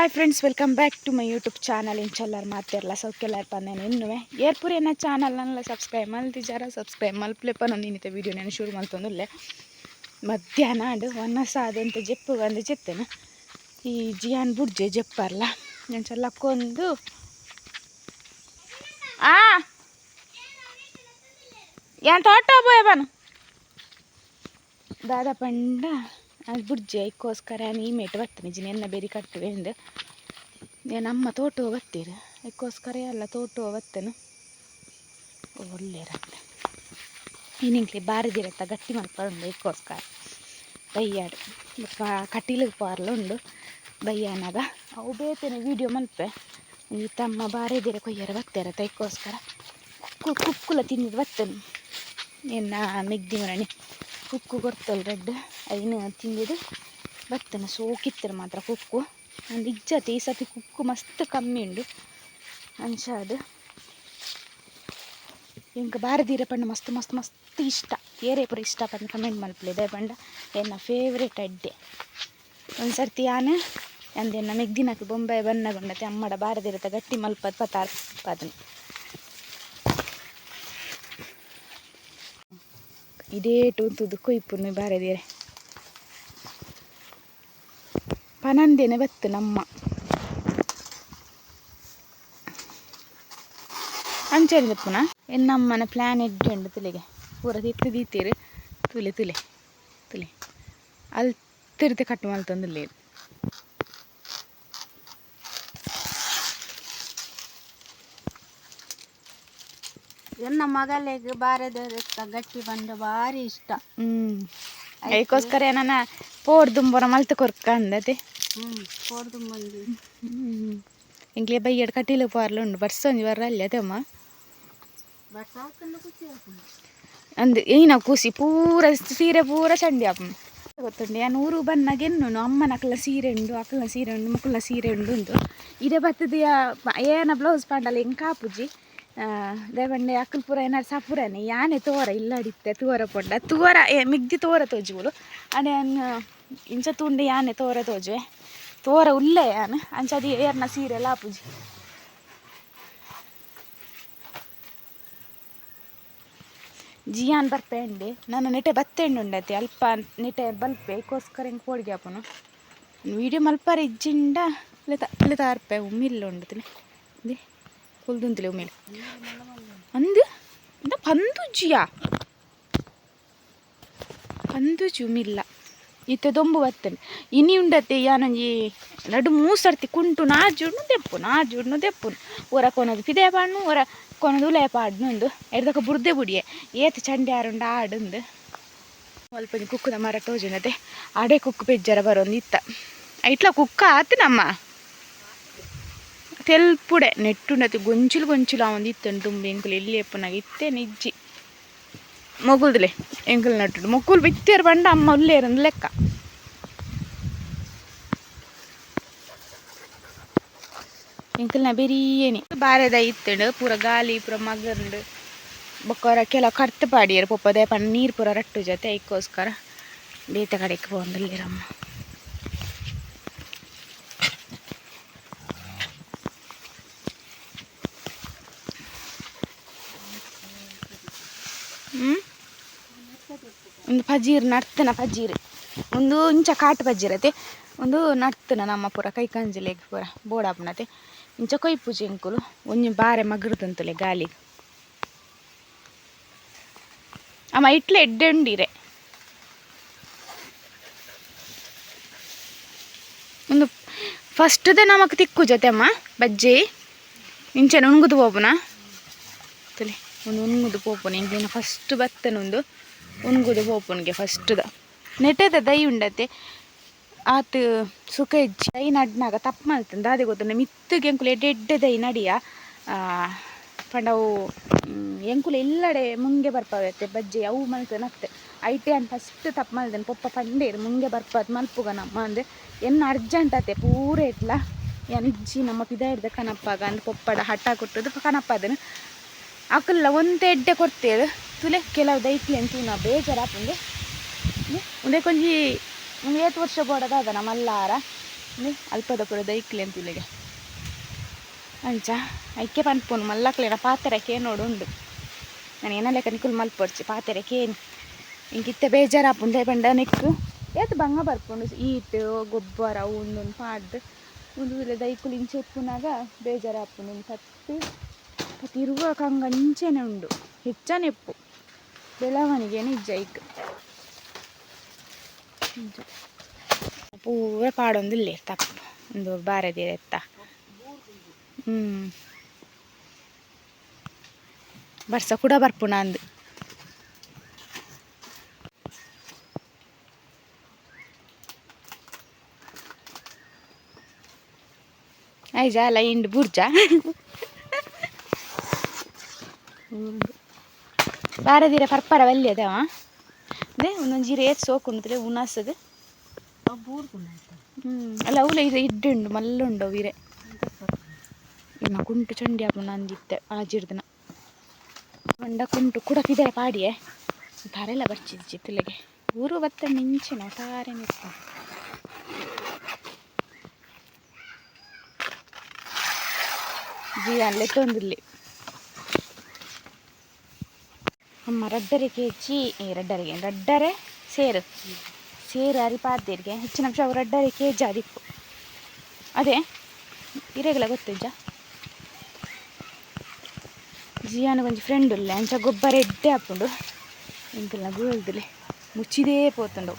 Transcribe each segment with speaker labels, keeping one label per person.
Speaker 1: Hi friends welcome back to my YouTube channel ಇಂಚೆಲ್ಲರೂ ಮಾತಿರಲ್ಲ ಸೌಖ್ಯಲ್ಲಾರ ನಾನು ಇನ್ನುವೆ ಏರ್ಪುರಿ ಏನೋ ಚಾನಲ್ ನನ್ನೆಲ್ಲ ಸಬ್ಸ್ಕ್ರೈಬ್ ಮಲ್ತಿಜಾರ ಸಬ್ಸ್ಕ್ರೈಬ್ ಮಲ್ಪ್ಲೆಪ್ಪ ನಾನು ಇನ್ನಿತ ವೀಡಿಯೋ ನಾನು ಶುರು ಮಲ್ತೊಂದುಲ್ಲೆ ಮಧ್ಯಾಹ್ನ ಅಂಡು ಒನ್ನ ಸಾದಂತ ಜೆಪ್ಪು ಒಂದು ಜೆತ್ತೇನು ಈ ಜಿಯಾನ್ ಬುಡ್ಜೆ ಜೆಪ್ಪರ್ಲ ನಾನು ಚಲ್ಲಕ್ಕೊಂದು ಆ ಏನು ತೋಟ ಬಾನು ದಾದಾ ಪಂಡ ಅದು ಬುಡ್ಜಿ ಐಕ್ಕೋಸ್ಕರ ನೀ ಮೇಟ್ ಬರ್ತೇನೆ ಜಿನ ಎನ್ನ ಬೇರೆ ಕಟ್ಟುವೆ ಎಂದು. ನಮ್ಮ ತೋಟ ಬತ್ತೀರಿ. ಐಕ್ಕೋಸ್ಕರ ಎಲ್ಲ ತೋಟ ಬತ್ತೇನು. ಒಳ್ಳೆಯರತ್ತೆ ಇನ್ನಿಂಕ್ಲಿ ಬಾರಿದಿರತ್ತ ಗಟ್ಟಿ ಮಾಡ್ಕೊಂಡು ಅದಕ್ಕೋಸ್ಕರ ಬಯ್ಯಾಡು ಕಟೀಲಿಗೆ ಪಾರ್ಲ ಉಂಡು. ಬಯ್ಯಾನಾಗ ಅವು ಬೇತೇನೆ ವೀಡಿಯೋ ಮಲ್ಪೆ. ಈ ತಮ್ಮ ಬಾರಿದಿರ ಕೊಯ್ಯಾರ ಬತ್ತೇರ ಅದಕ್ಕೋಸ್ಕರ ಕುಕ್ಕು ಕುಕ್ಕುಲ ತಿಂದಿದ್ದು ಬತ್ತೇನು. ಎನ್ನ ಮೆಗ್ದಿ ಮರಣಿ ಕುಕ್ಕು ಕೊಡ್ತಲ್ ರೆಡ್? ಐನು ತಿಂದಿದ್ದು ಬತ್ತನ ಸೋಕಿತ್ತರ ಮಾತ್ರ ಕುಕ್ಕು. ಇಜ್ಜತಿ, ಈ ಸತಿ ಕುಕ್ಕು ಮಸ್ತ್ ಕಮ್ಮಿ ಉಂಡು. ಅಂಚಾದು ಇಂಕ ಬಾರದೀರ ಪಂಡ ಮಸ್ತ್ ಮಸ್ತ್ ಮಸ್ತ್ ಇಷ್ಟ. ಏರೇ ಪುರ ಇಷ್ಟ ಪಂಡ, ಕಮೆಂಟ್ ಮಲ್ಪಲಿದೆ ಪಂಡ, ಎನ್ನ ಫೇವ್ರೇಟ್ ಅಡ್ಡೆ. ಒಂದು ಸರ್ತಿ ಅಂದೆ ನಮಗೆ ದಿನಕ್ಕೆ ಬೊಂಬೆ ಬಣ್ಣಗೊಂಡತೆ, ಅಮ್ಮಡ ಬಾರದಿರತ್ತ ಗಟ್ಟಿ ಮಲ್ಪದ ಪತಾರ್ ಪದನು ಇದೇಟು ಉಂತುದು ಕೊಯ್ಪುನು ಬಾರದಿರೆ ಪನಂದೇನೆ ಬತ್ತು ನಮ್ಮ. ಅಂಚೇರಿ ತಪ್ಪುನ ಎನ್ನಮ್ಮನ ಪ್ಲ್ಯಾನ್ ಎಡ್ಡುಂಡು ತುಲೆಗೆ. ಪೂರ ತಿತ್ತು ದೀತೀರು ತುಲೆ ತುಲೆ ತುಲೆ. ಅಲ್ಲಿ ತಿರ್ತೆ ಕಟ್ಟು ಮಲ್ತಂದುಲ್ಲೆ
Speaker 2: ಎನ್ನ ಮಗಳಿಗೆ ಬಾರದ ಗಟ್ಟಿ ಬಂದ ಭಾರಿ ಇಷ್ಟ.
Speaker 1: ಹ್ಮ್. ಅದಕ್ಕೋಸ್ಕರ ನನ್ನ ಪೋಡ್ ದುಂಬರ ಮಲ್ತು ಕೊರ್ಕಂದತಿ
Speaker 2: ಹ್ಮ್ ಪೋಡ್ ದುಂಬಂದು ಹ್ಮ್.
Speaker 1: ಹ್ಞೂ ಬೈ ಬೈಯಡ್ ಕಟ್ಟಿಲು ಪಾರ್ಲು ಉಂಡು ಬರ್ಸೊಂಜಿ ಬರ್ರ ಅಲ್ಲಿ ಅದಮ್ಮ ಅಂದ್ ಏನ ಕೂಸಿ ಪೂರ ಸೀರೆ ಪೂರ ಚಂಡಿ ಅಪ್ಪ ಗೊತ್ತುಂಡು ನಾನು ಊರು ಬಂದಾಗ ಎನ್ನು ಅಮ್ಮನ ಅಕ್ಕಲ ಸೀರೆ ಉಂಡು ಅಕ್ಕಲ ಸೀರೆ ಉಂಡು ಮಕ್ಕಳ ಸೀರೆ ಉಂಡು ಉಂಟು. ಇದೇ ಬತ್ತದ ಏನ ಬ್ಲೌಸ್ ಪಾಂಡಲ್ಲ ಹೆಂಗೆ ಕಾಪುಜಿ? ದೇವಂಡೆ ಅಕ್ಕಲ್ ಪೂರ ಏನಾರು ಸಪುರನೆ ಯಾನೆ ತೋರ ಇಲ್ಲಡಿತ್ತೆ ತೋರ ಪೊಂಡ. ತೋರ, ಏ, ಮಿಗ್ದಿ ತೋರ ತೋಜುಗಳು ಅಡೆ ಇಂಚ ತುಂಡೆ ಯಾನೆ ತೋರ ತೋಜುವೆ ತೋರ ಉಲ್ಲೆ ಯಾನು. ಅಂಚದಿ ಏರ್ನ ಸೀರೆ ಲಾಪುಜಿ ಜಿಯಾನ್ ಬರ್ಪೆಂಡೆ ನನ್ನ ನೆಟೆ ಬತ್ತೆಂಡು ಉಂಡತಿ ಅಲ್ಪ ನೆಟೆ ಬಲ್ಪೆ. ಕೋಸ್ಕರ ಹಿಂಗೆ ಪೋಡಿಗೆ ಆಪನು ವೀಡಿಯೋ ಮಲ್ಪಾರ ಇಜ್ಜಿಂಡ ಲೆತ ಲೆತ ಅರ್ಪೆ ಉಮ್ಮಿಲ್ಲ ಉಂಡತಿನಿ. ಕುಲ್ದುಂತಿಲೆ ಉಮ್ಮಿಲ್ಲ ಅಂದು ಇಂದ ಪಂದುಜ್ಜಿಯ ಪಂದುಜಿ ಉಮ್ಮಿಲ್ಲ ಇತ್ತೆ ದೊಂಬು ಬತ್ತೆ ಇನಿ ಉಂಡತೆ ಯಾನೊಂಜಿ ನಡು ಮೂಸರ್ತಿ ಕುಂಟು ನಾಜುಡ್ನು ದೆಪ್ಪುನು ನಾಜುಡ್ನು ದೆಪ್ಪುನು. ಒರ ಕೊನದು ಪಿದೆ ಪಾಡ್ನು ಒರ ಕೊನದು ಉಲೆ ಪಾಡ್ನುಂದು ಎಡ್ದಕ ಬುರ್ದೆ ಬುಡಿಯೆ. ಏತ ಚಂಡಿ ಆರುಂಡ ಆಡುಂದು. ಸ್ವಲ್ಪ ಕುಕ್ಕುದ ಮರ ತೋಜನತೆ ಆಡೆ ಕುಕ್ಕು ಪೆಜ್ಜರ ಬರೋಂದು ಇತ್ತ. ಇಟ್ಲ ಕುಕ್ಕ ಆತು ನಮ್ಮ ತೆಲ್ಪುಡೆ ನೆಟ್ಟುಂಡತಿ గొంచులు గొంచులా ఉంది ಇತ್ತನು ತುಂಬಿ ಎಂಕುಲು ಎಲ್ಲಿ ಎಪ್ಪನಾಗ ಇತ್ತೆ ನಿಜ್ಜಿ. ಮೊಗುಲ್ದುಲೆ, ಎಂಕುಲು ನಟ್ಟು ಮೊಗ್ಗುಲು ಬಿತ್ತೇರು ಬಂಡ ಅಮ್ಮ ಉಲ್ಲೇರಂದು ಲೆಕ್ಕ. ಎಂಕಲ್ನ ಬೆರಿಯೇನಿ. ಬಾರೆದ ಇತ್ತಂಡು, ಪೂರ ಗಾಲಿ, ಪೂರ ಮಗಂಡು ಬೊಕ್ಕರ ಕೆಲ ಕರ್ತ ಪಾಡಿಯರು, ಪೊಪ್ಪದೆ ಪಂಡ ನೀರು ಪೂರ ರಟ್ಟು ಜೊತೆ ಐಕ್ಕೋಸ್ಕರ ಬೇತೆ ಕಡೆಗೆ ಬಂದಲ್ಲಿರಮ್ಮ ಹ್ಞೂ ಒಂದು ಪಜೀರ್ ನಡ್ತನ ಪಜೀರ್ ಒಂದು ಇಂಚ ಕಾಟು ಪಜೀರತೆ ಒಂದು ನಡ್ತನ ನಮ್ಮ ಪೂರ ಕೈ ಕಂಜಲೆಗ್ ಪೂರ ಬೋಡಾಪುನತೆ ಇಂಚ ಕೊಯ್ಪುಜಿ ಎಂಕುಲು ಒಂಜಿ ಬಾರೆ ಮಗರುದಂತಲೆ ಗಾಲಿಗೆ ಅಮ್ಮ ಇಟ್ಲೆ ಎಡ್ಡೆ ಉಂಡಿರೆ ಒಂದು ಫಸ್ಟ್ದೆ ನಮಕ್ ತಿಕ್ಕು ಜೊತೆ ಅಮ್ಮ, ಬಜ್ಜಿ. ಇಂಚೆ ಉಣ್ಗುದು ಪೋಪುನ. ತಲೆ, ಒಂದು ಉಣ್ಗುದು ಪೋಪುನ. ಇಂಕ್ಲಿನ ಫಸ್ಟ್ ಬತ್ತನೊಂದು. ಉಣ್ಗುದು ಪೋಪುನ್ಗೆ ಫಸ್ಟ್ದ. ನೆಟೆದ ದೈ ಉಂಡತೆ ಆತ ಸುಖ ಇಜ್ಜಿ. ದೈ ನಡ್ನಾಗ ತಪ್ಪು ಮಾಡ್ತಂದ. ಅದೇ ಗೊತ್ತಂದ ಮಿತ್ತಿಗೆ ಎಂಕುಲು ಎಡ್ಡೆ ದೈ ನಡಿಯ. ಪಂಡವು ಎಂಕುಲು ಎಲ್ಲಡೆ ಮುಂಗೆ ಬರ್ಪಾವತ್ತೆ, ಬಜ್ಜಿ, ಅವು ಮಲ್ತನ ಐ ಐಟೆ ಅನ್ ಫಸ್ಟ್ ತಪ್ಪು ಮಲ್ದನ್ ಪೊಪ್ಪ ಪಂಡೇರು ಮುಂಗೆ ಬರ್ಪದ್ ಮಲ್ಪುಗ ನಮ್ಮ ಅಂದರೆ ಎನ್ನ ಅರ್ಜೆಂಟ್ ಆತೆ ಪೂರ ಇಟ್ಲ. ಯಾನಿಜ್ಜಿ ನಮ್ಮ ಪಿದ ಹಿಡ್ದ ಕನಪ್ಪಾಗ ಅಂದ್ ಪೊಪ್ಪಡ ಹಠ ಕೊಟ್ಟದು ಕನಪ್ಪ ಅದನ್ನು ಅಕ್ಕಲ್ಲ ಒಂದು ಎಡ್ಡೆ ಕೊಡ್ತೇವೆ ತುಲೆ ಕೆಲವು ದೈತ್ಲಿ ಅಂತೂ ನಾ ಬೇಜಾರಾಪಂಗೆ ಒಂದೇ ಕೊಂಜಿ ಏತ್ ವರ್ಷ ಬೋಡದಾದ ಮಲ್ಲಾರ ಇಲ್ಲಿ ಅಲ್ಪದ ಪುರ ದೈಕ್ಲಿ ಅಂತ ಇಲ್ಲಿಗೆ. ಅಂಚ ಐಕೆ ಪನ್ಪುನು ಮಲ್ಲಕ್ಲೆನ ಪಾತೆರಕ್ಕೆ ನೋಡು ಉಂಡು. ನಾನು ಏನ ಲೆಕ್ಕ ನಿಕ್ಕುಲು ಮಲ್ಪೊಡ್ಚಿ ಪಾತೆರಕ್ಕೆ ಏನು? ಹಿಂಗಿತ್ತೆ ಬೇಜಾರಾಪುಂಡೆ ಬಂಡ ನಿಕ್ಕು. ಏತ್ ಬಂಗ ಬರ್ಪುಂಡು, ಈಟ್, ಗೊಬ್ಬರ ಉಂಡು ಪಾಡ್ದು. ಒಂದು ವೇಳೆ ದೈಕುಲು ಇಂಚೆ ಉಪ್ಪುನಾಗ ಬೇಜಾರಾಪುಂಡು ಸತ್ತು ತಿರುವ ಕಂಗ ಇಂಚೆನೆ ಉಂಡು. ಹೆಚ್ಚ ನೆಪ್ಪು. ಬೆಳವಣಿಗೆ ನಿಜ ಈಗ. ಪೂರ ಪಾಡೊಂದು ಇಲ್ಲೇ ತಪ್ಪು ಒಂದು ಬಾರದಿರ ಎತ್ತ ಹ್ಞೂ ಬರ್ಸ ಕೂಡ ಬರ್ಪುಣ ಅಂದು ಐಜಾ ಅಲ್ಲ ಇಂಡು ಬುರ್ಜ? ಬಾರದಿರ ಪರ್ಪರ ವಲ್ಯ ಅದಾವ ಅದೇ ಒಂದೊಂದು ಜೀರೆ ಏತ್ ಸೋಕುಂಡ್ತಲೆ ಉನಾಸದು ಹ್ಞೂ ಅಲ್ಲ ಅವಲ ಇದು ಇಡ್ಡುಂಡು ಮಲ್ಲುಂಡು ವೀರೆ ಇನ್ನು ಕುಂಟು ಚಂಡಿ ಹಾಕು ನಂದಿತ್ತೆ ಆಜಿರ್ದನ ಮಂಡ ಕುಂಟು ಕೂಡ ಪಿದರೆ ಪಾಡಿಯೆ ತಾರೆಲ್ಲ ಬರ್ಚಿದ್ ಚಿತ್ತಲೆಗೆ ಊರು ಬತ್ತ ಮಿಂಚಿನ ತಾರೆ ನಿತ್ತ ಜೀವ ಅಲ್ಲೇ ತೊಂದಿರ್ಲಿ ಅಮ್ಮ ರಡ್ಡರಿಗೆ ಜಿ ರಡ್ಡರಿಗೆ ರಡ್ಡರೆ ಸೇರು. ಸೇರು ಅರಿಪಾರ್ದಿರ್ಗೆ ಹೆಚ್ಚಿನ ಅಂಶ ಅವು ರಡ್ಡರೆ ಕೆ ಜಿ ಅದಿಪ್ಪು ಅದೇ ಇರೆಗಳ ಗೊತ್ತಜ್ಜ ಜಿಯಾನ ಒಂಜಿ ಫ್ರೆಂಡ್ ಉಲ್ಲೆ, ಅಂಚ ಗೊಬ್ಬರ ಎಡ್ಡೆ ಹಾಕೊಂಡು. ಎಂಕಲ್ನ ಗೂಳ್ದುಲೆ. ಮುಚ್ಚಿದೇ ಪೋತುಂಡು.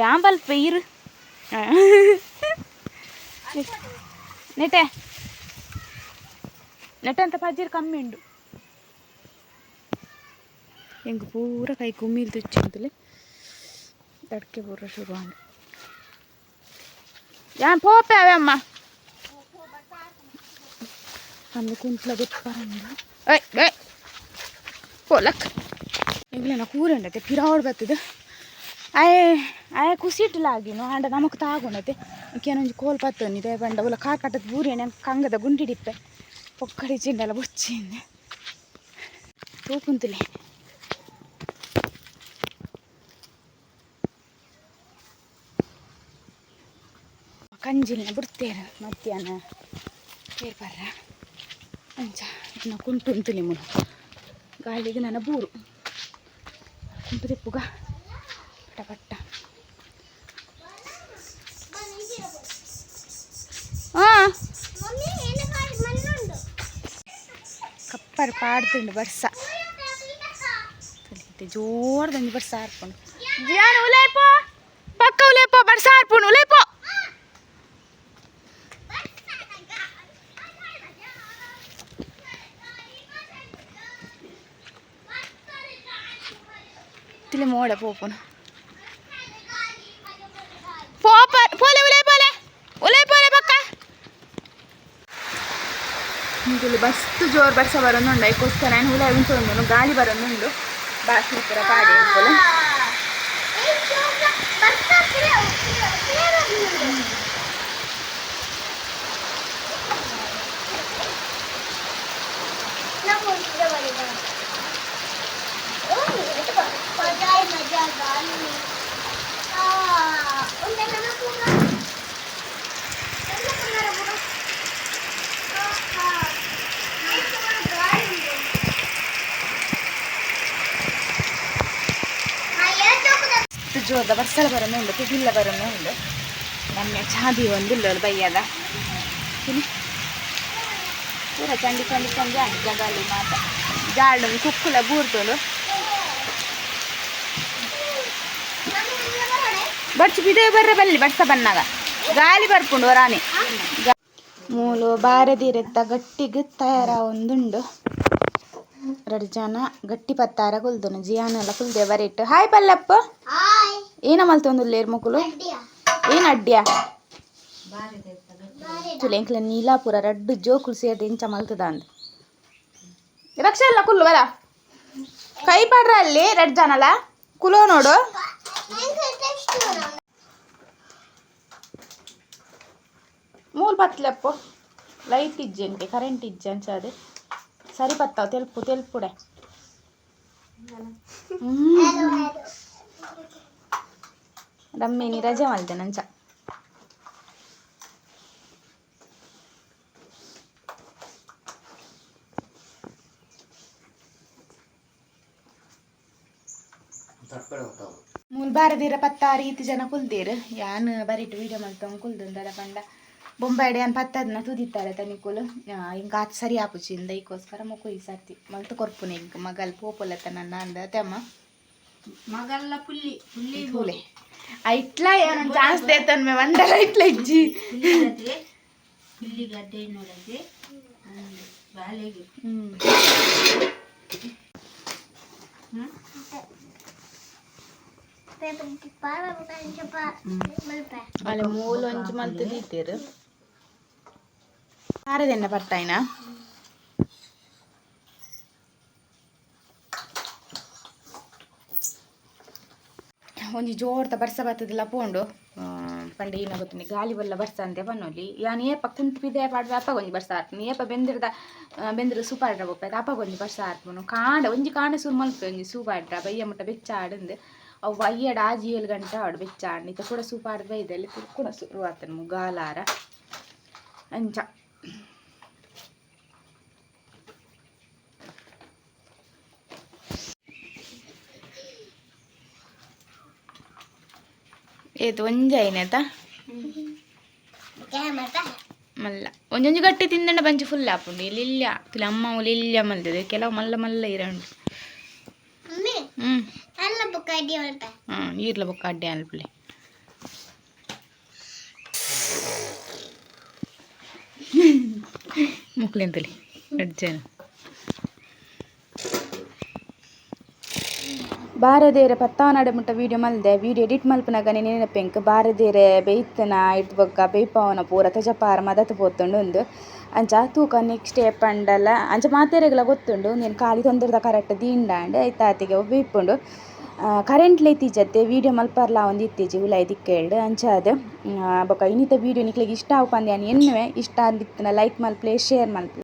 Speaker 1: ಯಾ ಬಲ್ಪ ಇರು. ನೆಟೆ ನೆಟೆ ಪಜಿರ್ ಕಮ್ಮಿ ಉಂಡು ಹೆಂಗೆ ಪೂರ ಕೈ ಕುಮ್ಮಿಲ್ ತುಚ್ಚಿಂತಲೇ ತಡಕೆ ಪೂರ ಶುರು ಆಂಡು ಯಾನ್ ಪೋಪೆ ಅವೆ ಅಮ್ಮ. ಅಂಡ ಕುಂತ್ಲ ಗೊತ್ತಾರಂಗ ಏಯ್ ಏಯ್ ಪೋಲಕ್ ಎಂಗ್ಲೇನ ಕೂರಂಡತೆ ಪಿರಾವಡ್ ಬರ್ತದೆ. ಆಯೆ ಆಯೆ ಕುಸಿಟ್ಲಾಗಿನು ಆಂಡ ನಮಕ್ ತಾಗೊಂಡತೆ ಕೆಲವೊಂದು ಕೋಲ್ ಪತ್ತೊಂದಿದೆ ಬಂಡ ಉಲ ಕಾರ್ ಕಟ್ಟದ ಬೂರಿಯನೆ ಕಂಗದ ಗುಂಡಿಡಿಪ್ಪೆ ಪೊಕ್ಕಡಿ ಚಿಂಡಲ ಬುಚ್ಚಿಂದೆ ಹೂ ಕುಂತಲಿ ಕಂಜಿನ ಬಿಡ್ತೇರ ಮಧ್ಯಾಹ್ನ ಪೇಪರ ಅಂಚ ಇನ್ನು ಕುಂಟು ಉಂತುಲಿ ಮುನು ಗಾಳಿಗೆ ನನ್ನ ಬೂರು ಕುಂಟು ತಿಪ್ಪುಗ ಪಟ ಪಟ್ಟ ಕಪ್ಪರ್ ಪಾಡ್ದುಂಡು ಬರ್ಸ ತಲಿತೆ ಜೋರ್ದಂಗೆ ಬರ್ಸ ಹಾರ್ಕೊಂಡು ಜಿಯಾನ ಉಲೇಪೋ ಪಕ್ಕ ಉಲೇಪೋ ಬರ್ಸ ಹಾರ್ಪುಣು ಉಲೇಪೋ ತಿಳಿ ಮೋಡ ಪೋಪುನು ಇಲ್ಲಿ ಬಸ್ತು ಜೋರು ಬರ್ಸ ಬರೋದುಂಡು ಅದಕ್ಕೋಸ್ಕರ ನಾನು ಹುಳ ಉಂಟು ಗಾಳಿ ಬರೋದುಂಡು ಬಾಕಿ ಪುರ ಪಾಡಿ ಅಂಕಲು ಇಷ್ಟು ಜೋರದ ಬರ್ಸಲ ಬರೋದುಂಡು ತುದಿಲ್ಲ ಬರೋದುಂಡು ನಮ್ಮ ಚಾದಿ ಒಂದು ಇಲ್ಲ ಬೈಯದ. ತಿಳಿ ಪೂರ ಚಂಡಿ ಚಂಡಿ ಚಂಡಿ ಆಂಡಿ ಜಗಾಲಿ ಮಾತ ಜಾಳು ಕುಕ್ಕುಲ ಬೂರ್ದೋಳು ಬಡ್ಚಿ ಬಿದೆ ಬರ್ರೆ ಬಲ್ಲಿ ಬಡ್ಸ ಬನ್ನಾಗ ಗಾಳಿ ಬರ್ಪುಂಡು, ವರಾನಿ. ಮೂಲು ಬಾರದಿರೆತ್ತ ಗಟ್ಟಿಗೆ ತಯಾರ ಒಂದುಂಡು. ಎರಡು ಜನ ಗಟ್ಟಿ ಪತ್ತಾರ ಕುಲ್ದನು ಜಿಯಾನೆಲ್ಲ ಕುಲ್ದೆ ದೇವರಿಟ್ಟು ಹಾಯ್ ಪಲ್ಲಪ್ಪ. ಏನ ಮಲ್ತೊಂದುಲ್ಲೇರ್ ಮುಕುಲು? ಏನ್ ಅಡ್ಡ್ಯ? ತುಲೆಂಕ್ಲ ನೀಲಾಪುರ ರಡ್ಡು ಜೋಕುಲು ಸೇರ್ದು ಇಂಚ ಮಲ್ತದ ಅಂದ್. ರಕ್ಷ ಬರ. ಕೈ ಪಡ್ರ ಅಲ್ಲಿ ரெಡ್ ಜನಲ ಕುಲೋ ನೋಡು. ಮೂಲ್ ಪತ್ಲೆಪ್ಪ. ಲೈಟ್ ಇಜ್ಜೆಂಟೆ ಕರೆಂಟ್ ಇಜ್ಜೆ ಅಂಚ ಅದೇ. ಸರಿ ಪತ್ತಾವ ತೆಲ್ಪು ತೆಲ್ಪುಡೆ ಹ್ಮ್. ರಮ್ಮಿನಿ ರಜೆ ಮಲ್ತೆ ನಂಚ ಮೂಲ್ ಬಾರದಿರ ಪತ್ತಾರು ಈತು ಜನ ಕುಲ್ದೇರು ಯಾನ್ ಬರಿಟ್ ವಿಡಿಯೋ ಮಲ್ತವ್ ಕುಲ್ದುಂದಡ ಪಂಡ ಬೊಂಬಾಯ್ಡೆ ಅನ್ ಪತ್ತದ್ನ ತುದಿತ್ತಾಳೆ ತನಿಕುಲು ಇಂಕ ಆತ್ ಸರಿ ಆಪುಚಿಂದ ಇಕೋಸ್ಕರ ಮೊಕ್ಕು ಈ ಸರ್ತಿ ಮಲ್ತು ಕೊರ್ಪುನೆ ಇಂಕ ಮಗಲ್ ನನ್ನ ಅಂದ ತೆಮ್ಮ
Speaker 2: ಮಗಲ್ಲ ಪುಲ್ಲಿ ಪುಲ್ಲಿ
Speaker 1: ಹೂಲೆ ಐಟ್ಲ ಏನೋ ಚಾನ್ಸ್ ದೇತನ್ ಮೇ ವಂಡಲ ಐಟ್ಲ ಇಜ್ಜಿ
Speaker 2: ಪುಲ್ಲಿಗದ್ದೆ ಪುಲ್ಲಿಗದ್ದೆ ನೋಡದೆ ಬಾಳೆಗೆ
Speaker 1: ಹ್ಮ್ ಅಲ್ಲಿ ಮೂಲು ಒಂಚು ಮಲ್ತು ದೀತೇರು ಸಾರದೆನ್ನ ಪಟ್ಟಾಯ್ನ ಒಂಜಿ ಜೋರ್ದ ಬರ್ಸ ಬರ್ತದಲ್ಲ ಪೋಂಡು ಪಂಡ ಏನ ಗೊತ್ತಿನಿ ಗಾಳಿ ಬಲ್ಲ ಬರ್ಸ ಅಂತೆ ಬನ್ನೋಲಿ ಯಾನ್ ಏಪ ಕುಂತು ಬಿದ್ದೆ ಪಾಡ್ವೆ ಅಪ್ಪ ಒಂಜಿ ಬರ್ಸ ಆರ್ಪುನು ಏಪ ಬೆಂದಿರ್ದ ಬೆಂದಿರ ಸೂಪಾಡ್ರ ಬೊಪ್ಪದ ಅಪ್ಪ ಒಂಜಿ ಬರ್ಸ ಆರ್ತನು ಕಾಂಡ ಒಂಜಿ ಕಾಂಡ ಸುರು ಮಲ್ಪ ಒಂಜಿ ಸೂಪಾಡ್ರ ಬಯ್ಯ ಮುಟ್ಟ ಬೆಚ್ಚ ಆಡಂದು ಅವು ಅಯ್ಯಡ ಆಜಿ ಏಳು ಗಂಟೆ ಆಡು ಬೆಚ್ಚ ಆಡ್ನಿತ ಕೂಡ ಸೂಪಾಡ್ದ ಬೈದಲ್ಲಿ ಕೂಡ ಶುರು ಆತನು ಗಾಲಾರ ಅಂಚ ಏತು ಒಂಜಾಯ್ನೆತ ಮಲ್ಲ. ಒಂಜೊಂಜಿ ಗಟ್ಟಿ ತಿಂದಂಡ ಬಂಚಿ ಫುಲ್ ಆಪುಂಡು ಇಲ್ಲಿ ಇಲ್ಲ ತುಲಿ ಅಮ್ಮ ಉಲಿ ಇಲ್ಲ ಮಲ್ತದೆ ಕೆಲವು ಮಲ್ಲ ಮಲ್ಲ ಇರಂಡು ಹ್ಮ್. ಹ್ಮ್ ಈರ್ಲ ಬೊಕ್ಕ ಅಡ್ಡೆ ಅನ್ಪುಲೆ ಮುಕ್ಲೆಂತಲಿ ಅಡ್ಜನ ಬಾರದೇರೆ ಪತ್ತಾವನಾಡೆ ಮುಟ್ಟ ವೀಡಿಯೋ ಮಲ್ದೆ ವೀಡಿಯೋ ಎಡಿಟ್ ಮಲ್ಪನಾಗ ನೆನಪೆಂಕ್ ಬಾರದೇರೆ ಬೇಯ್ತನ ಇಟ್ ಬೊಕ್ಕ, ಬೇಯ್ಪಾವನ ಪೂರ ತಜಪಾರ ಮದತ್ ಪೋತುಂಡು ಒಂದು ಅಂಚ ತೂಕ ನೆಕ್ಸ್ಟ್ ಪಂಡಲ, ಅಂಚ ಮಾತೆರೆಗ್ಲ ಗೊತ್ತುಂಡು, ನೀನು ಖಾಲಿ ತೊಂದರೆದ ಕರೆಕ್ಟ್ ದೀಂಡಾಂಡ್ ಐತಾತಿಗೆ ಬೇಯ್ಪುಂಡು ಕರೆಂಟ್ಲ ಇತ್ತಿಜತ್ತೆ ವೀಡಿಯೋ ಮಲ್ಪರ್ಲ ಒಂದು ಇತ್ತೀಜಿ ಉಲಾಯಿ ದಿಕ್ಕೇಳ್ಡು ಅಂಚಾದ ಬೊಕ ಇನಿತ ವೀಡಿಯೋ ನಿಕ್ಲೆಗ್ ಇಷ್ಟ ಆವು ಪಂದ್ಯಾನ ಎನ್ನುವೆ, ಇಷ್ಟ ಅಂದಿತ್ತನ ಲೈಕ್ ಮಲ್ಪ್ಲೆ ಶೇರ್ ಮಲ್ಪ್ಲೆ